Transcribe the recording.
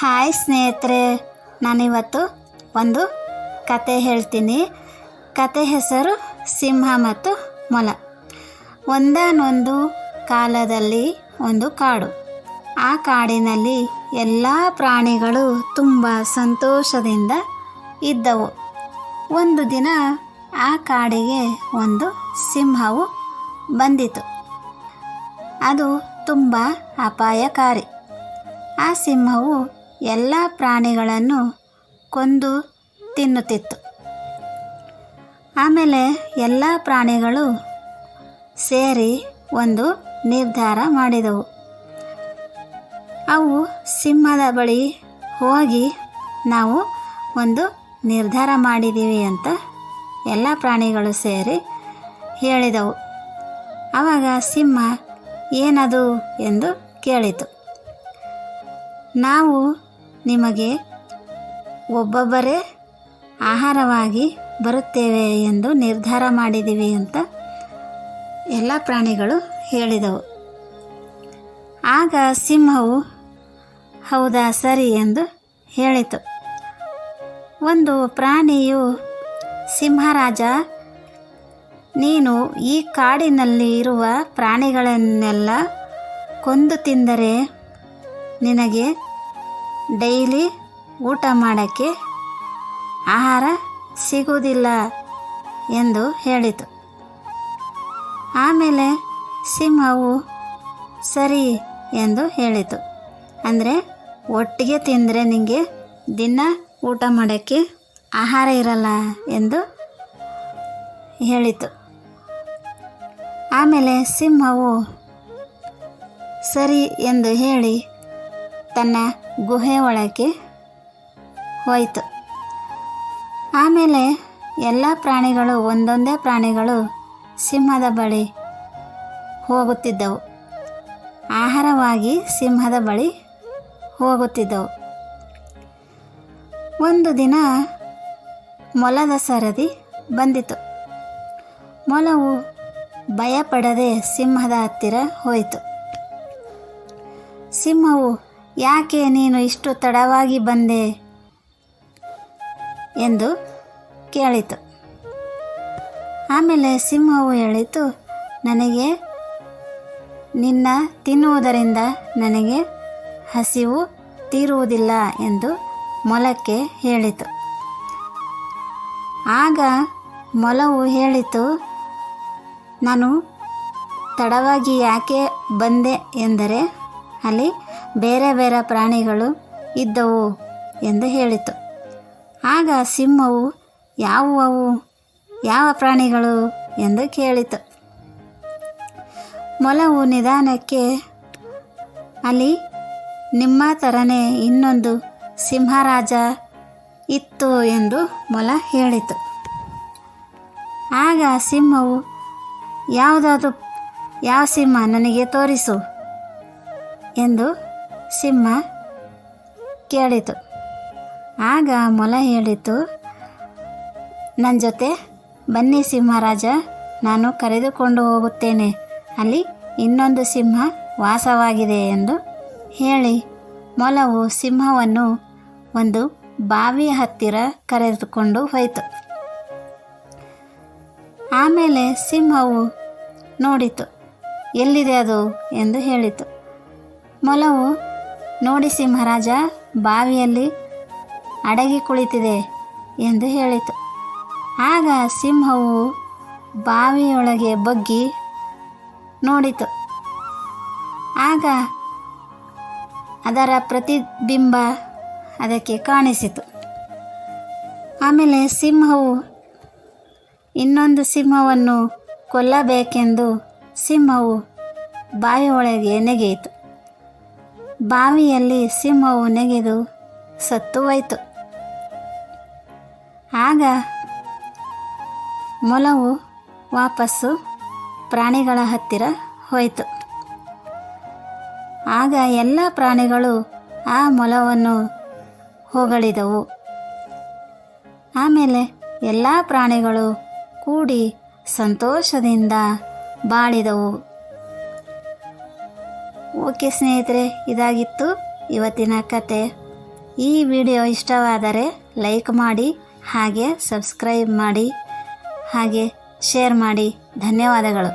Hi ಸ್ನೇಹಿತರೆ, ನಾನಿವತ್ತು ಒಂದು ಕತೆ ಹೇಳ್ತೀನಿ. ಕತೆ ಹೆಸರು ಸಿಂಹ ಮತ್ತು ಮೊಲ. ಒಂದಾನೊಂದು ಕಾಲದಲ್ಲಿ ಒಂದು ಕಾಡು. ಆ ಕಾಡಿನಲ್ಲಿ ಎಲ್ಲ ಪ್ರಾಣಿಗಳು ತುಂಬ ಸಂತೋಷದಿಂದ ಇದ್ದವು. ಒಂದು ದಿನ ಆ ಕಾಡಿಗೆ ಒಂದು ಸಿಂಹವು ಬಂದಿತು. ಅದು ತುಂಬ ಅಪಾಯಕಾರಿ. ಆ ಸಿಂಹವು ಎಲ್ಲ ಪ್ರಾಣಿಗಳನ್ನು ಕೊಂದು ತಿನ್ನುತ್ತಿತ್ತು. ಆಮೇಲೆ ಎಲ್ಲ ಪ್ರಾಣಿಗಳು ಸೇರಿ ಒಂದು ನಿರ್ಧಾರ ಮಾಡಿದವು. ಅವು ಸಿಂಹದ ಬಳಿ ಹೋಗಿ ನಾವು ಒಂದು ನಿರ್ಧಾರ ಮಾಡಿದ್ದೀವಿ ಅಂತ ಎಲ್ಲ ಪ್ರಾಣಿಗಳು ಸೇರಿ ಹೇಳಿದವು. ಆವಾಗ ಸಿಂಹ, ಏನದು? ಎಂದು ಕೇಳಿತು. ನಾವು ನಿಮಗೆ ಒಬ್ಬೊಬ್ಬರೇ ಆಹಾರವಾಗಿ ಬರುತ್ತೇವೆ ಎಂದು ನಿರ್ಧಾರ ಮಾಡಿದ್ದೀವಿ ಅಂತ ಎಲ್ಲ ಪ್ರಾಣಿಗಳು ಹೇಳಿದವು. ಆಗ ಸಿಂಹವು, ಹೌದಾ ಸರಿ ಎಂದು ಹೇಳಿತು. ಒಂದು ಪ್ರಾಣಿಯು, ಸಿಂಹರಾಜ, ನೀನು ಈ ಕಾಡಿನಲ್ಲಿ ಇರುವ ಪ್ರಾಣಿಗಳನ್ನೆಲ್ಲ ಕೊಂದು ತಿಂದರೆ ನಿನಗೆ ಡೈಲಿ ಊಟ ಮಾಡೋಕ್ಕೆ ಆಹಾರ ಸಿಗುವುದಿಲ್ಲ ಎಂದು ಹೇಳಿತು. ಆಮೇಲೆ ಸಿಂಹವು ಸರಿ ಎಂದು ಹೇಳಿತು. ಅಂದರೆ ಒಟ್ಟಿಗೆ ತಿಂದರೆ ನಿಮಗೆ ದಿನ ಊಟ ಮಾಡೋಕ್ಕೆ ಆಹಾರ ಇರಲ್ಲ ಎಂದು ಹೇಳಿತು. ಆಮೇಲೆ ಸಿಂಹವು ಸರಿ ಎಂದು ಹೇಳಿ ತನ್ನ ಗುಹೆ ಒಳಗೆ ಹೋಯಿತು. ಆಮೇಲೆ ಎಲ್ಲ ಪ್ರಾಣಿಗಳು, ಒಂದೊಂದೇ ಪ್ರಾಣಿಗಳು ಸಿಂಹದ ಬಳಿ ಹೋಗುತ್ತಿದ್ದವು. ಆಹಾರವಾಗಿ ಸಿಂಹದ ಬಳಿ ಹೋಗುತ್ತಿದ್ದವು. ಒಂದು ದಿನ ಮೊಲದ ಸರದಿ ಬಂದಿತು. ಮೊಲವು ಭಯಪಡದೆ ಸಿಂಹದ ಹತ್ತಿರ ಹೋಯಿತು. ಸಿಂಹವು ಯಾಕೆ ನೀನು ಇಷ್ಟು ತಡವಾಗಿ ಬಂದೆ? ಎಂದು ಕೇಳಿತು. ಆಮೇಲೆ ಸಿಂಹವು ಹೇಳಿತು, ನನಗೆ ನಿನ್ನ ತಿನ್ನುವುದರಿಂದ ನನಗೆ ಹಸಿವು ತೀರುವುದಿಲ್ಲ ಎಂದು ಮೊಲಕ್ಕೆ ಹೇಳಿತು. ಆಗ ಮೊಲವು ಹೇಳಿತು, ನಾನು ತಡವಾಗಿ ಯಾಕೆ ಬಂದೆ ಎಂದರೆ ಅಲ್ಲಿ ಬೇರೆ ಬೇರೆ ಪ್ರಾಣಿಗಳು ಇದ್ದವು ಎಂದು ಹೇಳಿತು. ಆಗ ಸಿಂಹವು, ಯಾವುವು? ಯಾವ ಪ್ರಾಣಿಗಳು? ಎಂದು ಕೇಳಿತು. ಮೊಲವು ನಿಧಾನಕ್ಕೆ, ಅಲ್ಲಿ ನಿಮ್ಮ ಥರನೇ ಇನ್ನೊಂದು ಸಿಂಹರಾಜ ಇತ್ತು ಎಂದು ಮೊಲ ಹೇಳಿತು. ಆಗ ಸಿಂಹವು, ಯಾವುದಾದ್ರು, ಯಾವ ಸಿಂಹ ನನಗೆ ತೋರಿಸು ಎಂದು ಸಿಂಹ ಕೇಳಿತು. ಆಗ ಮೊಲ ಹೇಳಿತು ನನ್ನ ಜೊತೆ ಬನ್ನಿ ಸಿಂಹರಾಜ, ನಾನು ಕರೆದುಕೊಂಡು ಹೋಗುತ್ತೇನೆ. ಅಲ್ಲಿ ಇನ್ನೊಂದು ಸಿಂಹ ವಾಸವಾಗಿದೆ ಎಂದು ಹೇಳಿ. ಮೊಲವು ಸಿಂಹವನ್ನು ಒಂದು ಬಾವಿಯ ಹತ್ತಿರ ಕರೆದುಕೊಂಡು ಹೋಯಿತು. ಆಮೇಲೆ ಸಿಂಹವು ನೋಡಿತು, ಎಲ್ಲಿದೆ ಅದು? ಎಂದು ಹೇಳಿತು. ಮೊಲವು ನೋಡಿ ಸಿಂಹರಾಜ, ಬಾವಿಯಲ್ಲಿ ಅಡಗಿ ಕುಳಿತಿದೆ ಎಂದು ಹೇಳಿತು. ಆಗ ಸಿಂಹವು ಬಾವಿಯೊಳಗೆ ಬಗ್ಗಿ ನೋಡಿತು. ಆಗ ಅದರ ಪ್ರತಿಬಿಂಬ ಅದಕ್ಕೆ ಕಾಣಿಸಿತು. ಆಮೇಲೆ ಸಿಂಹವು ಇನ್ನೊಂದು ಸಿಂಹವನ್ನು ಕೊಲ್ಲಬೇಕೆಂದು ಸಿಂಹವು ಬಾವಿಯೊಳಗೆ ನೆಗೆಯಿತು. ಬಾವಿಯಲ್ಲಿ ಸಿಂಹವು ನೆಗೆದು ಸತ್ತು ಹೋಯಿತು ಆಗ ಮೊಲವು ವಾಪಸ್ಸು ಪ್ರಾಣಿಗಳ ಹತ್ತಿರ ಹೋಯಿತು. ಆಗ ಎಲ್ಲ ಪ್ರಾಣಿಗಳು ಆ ಮೊಲವನ್ನು ಹೊಗಳಿದವು. ಆಮೇಲೆ ಎಲ್ಲ ಪ್ರಾಣಿಗಳು ಕೂಡಿ ಸಂತೋಷದಿಂದ ಬಾಳಿದವು. ಓಕೆ ಸ್ನೇಹಿತರೆ, ಇದಾಗಿತ್ತು ಇವತ್ತಿನ ಕತೆ. ಈ ವಿಡಿಯೋ ಇಷ್ಟವಾದರೆ ಲೈಕ್ ಮಾಡಿ, ಹಾಗೆ ಸಬ್ಸ್ಕ್ರೈಬ್ ಮಾಡಿ, ಹಾಗೆ ಶೇರ್ ಮಾಡಿ. ಧನ್ಯವಾದಗಳು.